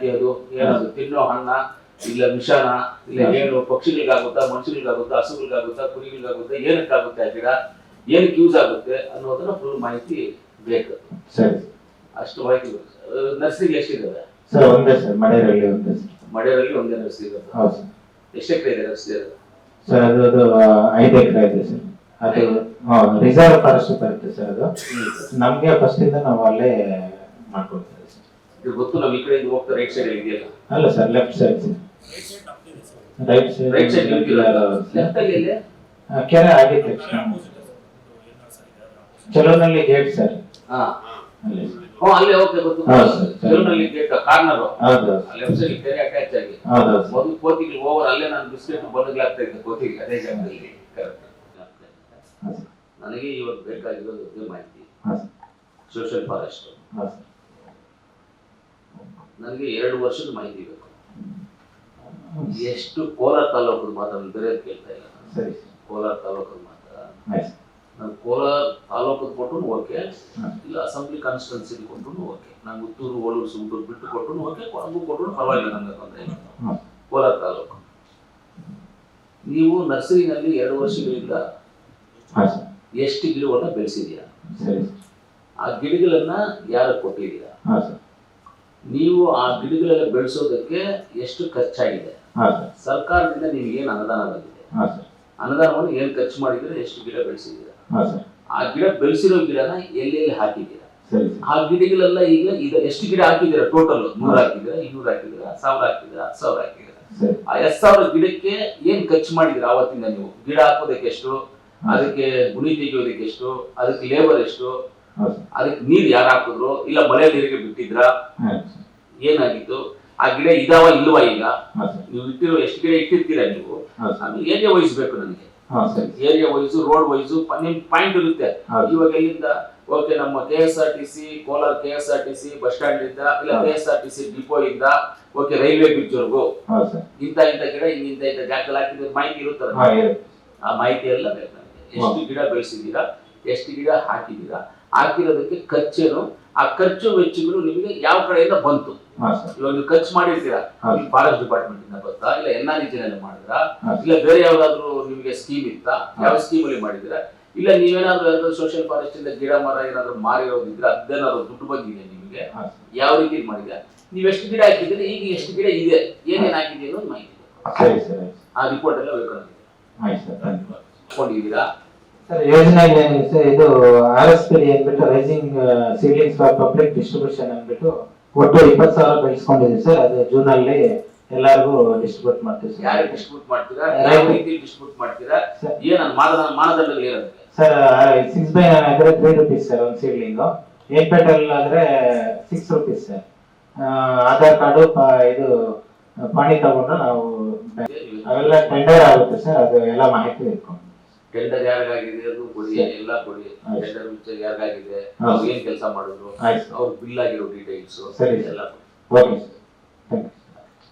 ಅದು ಏನದು ತಿನ್ನೋ ಹಣ್ಣ ಇಲ್ಲ ವಿಷಾನ ಇಲ್ಲ ಏನು ಪಕ್ಷಿಗಳಿಗಾಗುತ್ತಾ ಮನುಷ್ಯರಿಗಾಗುತ್ತಾ ಹಸುಗಳಿಗಾಗುತ್ತಾ ಕುರಿಗಳಿಗಾಗುತ್ತಾ ಏನಕ್ಕಾಗುತ್ತೆ ಆ ಗಿಡ? ಏನಕ್ಕೆ ಯೂಸ್ ಆಗುತ್ತೆ ಅನ್ನೋದನ್ನ ಫುಲ್ ಮಾಹಿತಿ ಬೇಕು. ಸರಿ. ಅಷ್ಟು ಮಾಹಿತಿ ನರ್ಸರಿ ಎಷ್ಟಿದೆ ಸರ್ ಒಂದೇ ಸರ್ ಮಳೆಯಲ್ಲಿ ಒಂದೇ ಸರ್. ಮಳೆಯಲ್ಲಿ ಒಂದೇ ನರ್ಸರಿ ಇದೆ ಹೌದು ಎಷ್ಟು ಎಕರೆ ಇದೆ ನರ್ಸರಿ ಅದು? ಸರ್ ಅದು ಅದು ಐದು ಎಕರೆ ಇದೆ ಸರ್. ಅದು ರಿಸರ್ವ್ ಫಾರೆಸ್ಟ್ ಬರುತ್ತೆ ಸರ್ ಅದು. ನಮ್ಗೆ ಫಸ್ಟ್ ಇಂದ ನಾವು ಅಲ್ಲೇ ಮಾಡ್ಕೊಳ್ತೇವೆ. ಇದು ಗೊತ್ತು ನಾವು ಈ ಕಡೆಯಿಂದ ಹೋಗ್ತಾ ರೈಟ್ ಸೈಡ್ ಇದೆಯಲ್ಲ? ಅಲ್ಲ sir left side right side right side left ಅಲ್ಲಿ ಇದೆ ಕೆರೆ ಆಗಿದೆ ತಕ್ಷಣ ಚಲೋನಲ್ಲಿ ಗೇಟ್ ಸರ್ ಹಾ. ಅಲ್ಲಿ. ಹ್ಞೂ ಅಲ್ಲೇ ಓಕೆ ಗೊತ್ತು. ಚಲೋನಲ್ಲಿ ಗೇಟ್ ಕಾರ್ನರ್ ಹೌದು ಲೆಫ್ಟ್ ಸೈಡ್ ಕೆರೆ ಅಟ್ಯಾಚ್ ಆಗಿ. ಹೌದು ಮೊದಲು ಕೋತಿಗೆ ಓವರ್ ಅಲ್ಲೇ ನಾನು ಬಿಸ್ಕೆಟ್ ಬನ್ನಗ್ಲಾಗ್ತಾ ಇದ್ದೆ ಕೋತಿಗೆ ಅದೇ ಜಾಗದಲ್ಲಿ. ಹಾಂ ನನಗೆ ಇವತ್ತು ಬೇಕಾಗಿರೋದು ಮಾಹಿತಿ. ಸೋಷಿಯಲ್ ಫಾರೆಸ್ಟ್ ನನಗೆ ಎರಡು ವರ್ಷದ ಮಾಹಿತಿ ಬೇಕು. ಎಷ್ಟು ಕೋಲಾರ ತಾಲೂಕದ ಮಾತ್ರ ಬೇರೆ ಕೇಳ್ತಾ ಇಲ್ಲ. ನಾನು. ಸರಿ ಸರ್. ಕೋಲಾರ ತಾಲೂಕದ ಮಾತ್ರ. ಆಯ್ತು. ನಾನು ಕೋಲಾರ ತಾಲೂಕದ ಕೊಟ್ಟು ಓಕೆ. ಇಲ್ಲ ಅಸೆಂಬ್ಲಿ ಕಾನ್ಸ್ಟಿಟ್ಯೂನ್ಸಿ ಕೊಟ್ಟು ಓಕೆ. ನಾನು ಉತ್ತೂರು ಓಲೂರು ಸುಂಟೂರು ಬಿಟ್ಟು ಕೊಟ್ಟು ಓಕೆ ಕೊಡಗು ಕೊಟ್ಟು ಪರವಾಗಿಲ್ಲ ನನಗೆ ತೊಂದರೆ ಇಲ್ಲ. ಕೋಲಾರ ತಾಲೂಕು. ನೀವು ನರ್ಸರಿನಲ್ಲಿ ಎರಡು ವರ್ಷಗಳಿಂದ ಆಯ್ತು ಎಷ್ಟು ಗಿಡಗಳನ್ನ ಬೆಳೆಸಿದ್ಯಾ ಸರಿ. ಆ ಗಿಡಗಳನ್ನ ಯಾರು ಕೊಟ್ಟಿದ್ದೀರಾ? ಹಾಂ ಸರ್. ನೀವು ಆ ಗಿಡಗಳೆಲ್ಲ ಬೆಳೆಸೋದಕ್ಕೆ ಎಷ್ಟು ಖರ್ಚಾಗಿದೆ? ಸರ್ಕಾರದಿಂದ ನಿಮ್ಗೆ ಏನು ಅನುದಾನ ಬಂದಿದೆ? ಅನುದಾನವನ್ನು ಏನ್ ಖರ್ಚು ಮಾಡಿದ್ರೆ ಎಷ್ಟು ಗಿಡ ಬೆಳೆಸಿದ್ದೀರಾ? ಆ ಗಿಡ ಬೆಳೆಸಿರೋ ಗಿಡನ ಎಲ್ಲೆಲ್ಲಿ ಹಾಕಿದ್ದೀರಾ? ಸರಿ ಆ ಗಿಡಗಳೆಲ್ಲ ಈಗ ಈಗ ಎಷ್ಟು ಗಿಡ ಹಾಕಿದ್ದೀರಾ ಟೋಟಲ್ ನೂರ ಹಾಕಿದ್ದೀರಾ ಇನ್ನೂರ ಹಾಕಿದ್ದೀರಾ ಸಾವಿರ ಹಾಕಿದ್ದೀರಾ ಹತ್ತು ಸಾವಿರ ಹಾಕಿದ್ದೀರಾ? ಸರಿ. ಆ ಎಷ್ಟು ಸಾವಿರ ಗಿಡಕ್ಕೆ ಏನ್ ಖರ್ಚು ಮಾಡಿದ್ದೀರಾ ಅವತ್ತಿಂದ ನೀವು? ಗಿಡ ಹಾಕೋದಕ್ಕೆ ಎಷ್ಟು? ಅದಕ್ಕೆ ಗುಣಿ ತೆಗೆಯೋದಕ್ಕೆ ಎಷ್ಟು? ಅದಕ್ಕೆ ಲೇಬರ್ ಎಷ್ಟು? ಅದಕ್ಕೆ ನೀರ್ ಯಾರು ಹಾಕಿದ್ರು? ಇಲ್ಲ ಮಳೆ ನೀರಿಗೆ ಬಿಟ್ಟಿದ್ರ? ಏನಾಗಿತ್ತು? ಆ ಗಿಡ ಇದಾವ ಇಲ್ವಾ ಈಗ? ನೀವು ಇಟ್ಟಿರೋ ಎಷ್ಟು ಗಿಡ ಇಟ್ಟಿರ್ತೀರಾ ನೀವು? ಅದು ಏರಿಯಾ ವೈಸ್ ಬೇಕು ನನಗೆ. ಏರಿಯಾ ವೈಸು ರೋಡ್ ವೈಸು ನಿಮ್ ಪಾಯಿಂಟ್ ಇರುತ್ತೆ. ಇವಾಗ ಎಲ್ಲಿಂದ? ಓಕೆ ನಮ್ಮ K S R T C Kolar K S R T C bus stand ಇಂದ ಇಲ್ಲ K S R T C depot ಇಂದ ಓಕೆ ರೈಲ್ವೆ ಬ್ರಿಡ್ಜ್ ವರ್ಗು. ಇಂತ ಇಂತ ಗಿಡ ಇಂತ ಇಂತ ಜಾಗದಲ್ಲಿ ಹಾಕಿದ್ರೆ ಮಾಹಿತಿ ಇರುತ್ತಲ್ಲ? ಇರುತ್ತೆ. ಆ ಮಾಹಿತಿ ಎಲ್ಲ ಬೇಕು ನನಗೆ. ಎಷ್ಟು ಗಿಡ ಬೆಳೆಸಿದ್ದೀರಾ? ಎಷ್ಟು ಗಿಡ ಹಾಕಿದ್ದೀರಾ? ಹಾಕಿರೋದಕ್ಕೆ ಖರ್ಚೇನು ಆ ಖರ್ಚು ವೆಚ್ಚಗಳು ನಿಮಗೆ ಯಾವ ಕಡೆಯಿಂದ ಬಂತು? ಇವಾಗ ನೀವು ಖರ್ಚು ಮಾಡಿರ್ತೀರಾ. ಫಾರೆಸ್ಟ್ ಡಿಪಾರ್ಟ್ಮೆಂಟ್ ಇಂದ ಗೊತ್ತಾ? ಇಲ್ಲ ಎನ್ ಆರ್ನಲ್ಲಿ ಮಾಡಿದ್ರಾ ಇಲ್ಲ ಬೇರೆ ಯಾವ್ದಾದ್ರು ನಿಮಗೆ ಸ್ಕೀಮ್ ಇತ್ತಾ? ಯಾವ ಸ್ಕೀಮ್ ಅಲ್ಲಿ ಮಾಡಿದಿರಾ ಇಲ್ಲ ನೀವೇನಾದ್ರೂ ಯಾವ್ದಾದ್ರು ಸೋಷಿಯಲ್ ಫಾರೆಸ್ಟ್ ಇಂದ ಗಿಡ ಮರ ಏನಾದ್ರು ಮಾರಿರೋದಿದ್ರೆ ಅದೇನಾದ್ರು ದುಡ್ಡು ಬಂದಿದೆ ನಿಮಗೆ? ಯಾವ ರೀತಿ ಮಾಡಿದ ನೀವು ಎಷ್ಟು ಗಿಡ ಹಾಕಿದ್ರೆ ಈಗ ಎಷ್ಟು ಗಿಡ ಇದೆ? ಏನೇನ್ ಹಾಕಿದೆ ಅನ್ನೋದು ಮಾಹಿತಿ. ಆ ರಿಪೋರ್ಟ್ ಎಲ್ಲ ಬೇಕಾಗಿದೆ ಕೊಂಡಿದ್ದೀರಾ ಸರ್ ಯೋಜನೆ ಏನಿದೆ ಸರ್ ಇದು ಆರ್ ಎಸ್ ಪಿ ಅಂದ್ಬಿಟ್ಟು rising ceilings for public distribution ಅಂದ್ಬಿಟ್ಟು ಒಟ್ಟು ಇಪ್ಪತ್ತು ಸಾವಿರ ಬೆಳೆಸ್ಕೊಂಡಿದೆ ಸರ್. ಅದು ಜೂನ್ ಅಲ್ಲಿ ಎಲ್ಲರಿಗೂ ಡಿಸ್ಟ್ರಿಬ್ಯೂಟ್ ಮಾಡ್ತೀವಿ ಯಾರಿಗೆ ಸರ್ ಡಿಸ್ಟ್ರಿಬ್ಯೂಟ್ ಮಾಡ್ತೀರಾ ಯಾವ ರೀತಿ ಡಿಸ್ಟ್ರಿಬ್ಯೂಟ್ ಮಾಡ್ತೀರಾ? ಏನು ಮಾನದಂಡ ಮಾನದಂಡಗಳು ಏನಂದ್ರೆ ಸರ್ ಸಿಕ್ಸ್ ಬೈ ನೈನ್ ಆದ್ರೆ ತ್ರೀ ರುಪೀಸ್ ಸರ್ ಒಂದು ಸೀಡ್ಲಿಂಗು ಏಟ್ ಪೆಟಲ್ ಆದ್ರೆ six rupees sir. Aadhaar card ಇದು ಪಾಣಿ ತಗೊಂಡು ನಾವು ಅವೆಲ್ಲ ಟೆಂಡರ್ ಆಗುತ್ತೆ ಸರ್ ಅದು ಎಲ್ಲ ಮಾಹಿತಿ ಇಟ್ಕೊಂಡು ಟೆಂಡರ್ ಯಾರಿಗಾಗಿದೆ ಅದು ಕೊಡಿ ಎಲ್ಲ ಕೊಡಿ. ಕೆಂಡ ಟೆಂಡರ್ ವಿಚಾರ ಯಾರಿಗಾಗಿದೆ. ಅವ್ರು ಏನ್ ಕೆಲಸ ಮಾಡಿದ್ರು? ಅವ್ರಿಗೆ ಅವ್ರ ಬಿಲ್ ಆಗಿರೋ ಡೀಟೇಲ್ಸ್. ಎಲ್ಲ ಕೊಡಿ. Okay sir. Thank you.